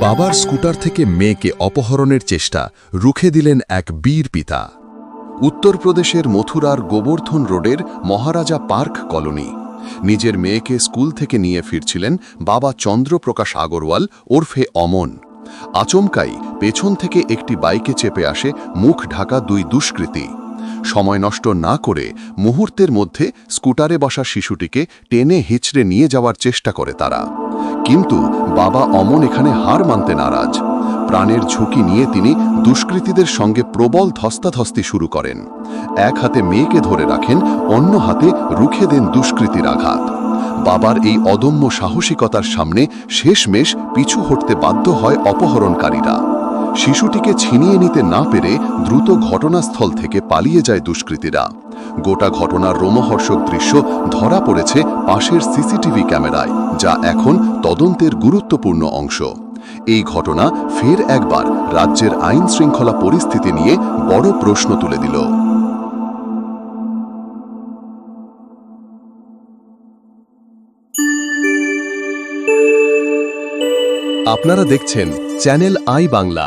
বাবার স্কুটার থেকে মেয়েকে অপহরণের চেষ্টা, রুখে দিলেন এক বীর পিতা। উত্তরপ্রদেশের মথুরার গোবর্ধন রোডের মহারাজা পার্ক কলোনি। নিজের মেয়েকে স্কুল থেকে নিয়ে ফিরছিলেন বাবা চন্দ্রপ্রকাশ আগরওয়াল ওরফে অমন। আচমকাই পেছন থেকে একটি বাইকে চেপে আসে মুখ ঢাকা দুই দুষ্কৃতী। সময় নষ্ট না করে মুহূর্তের মধ্যে স্কুটারে বসা শিশুটিকে টেনে হিচড়ে নিয়ে যাওয়ার চেষ্টা করে তারা। কিন্তু বাবা অমন এখানে হার মানতে নারাজ। প্রাণের ঝুঁকি নিয়ে তিনি দুষ্কৃতীদের সঙ্গে প্রবল ধস্তাধস্তি শুরু করেন। এক হাতে মেয়েকে ধরে রাখেন, অন্য হাতে রুখে দেন দুষ্কৃতীর আঘাত। বাবার এই অদম্য সাহসিকতার সামনে শেষমেশ পিছু হটতে বাধ্য হয় অপহরণকারীরা। শিশুটিকে ছিনিয়ে নিতে না পেরে দ্রুত ঘটনাস্থল থেকে পালিয়ে যায় দুষ্কৃতীরা। গোটা ঘটনার রোমহর্ষক দৃশ্য ধরা পড়েছে পাশের সিসিটিভি ক্যামেরায়, যা এখন তদন্তের গুরুত্বপূর্ণ অংশ। এই ঘটনা ফের একবার রাজ্যের আইন শৃঙ্খলা পরিস্থিতি নিয়ে বড় প্রশ্ন তুলে দিল। আপনারা দেখছেন চ্যানেল আই বাংলা।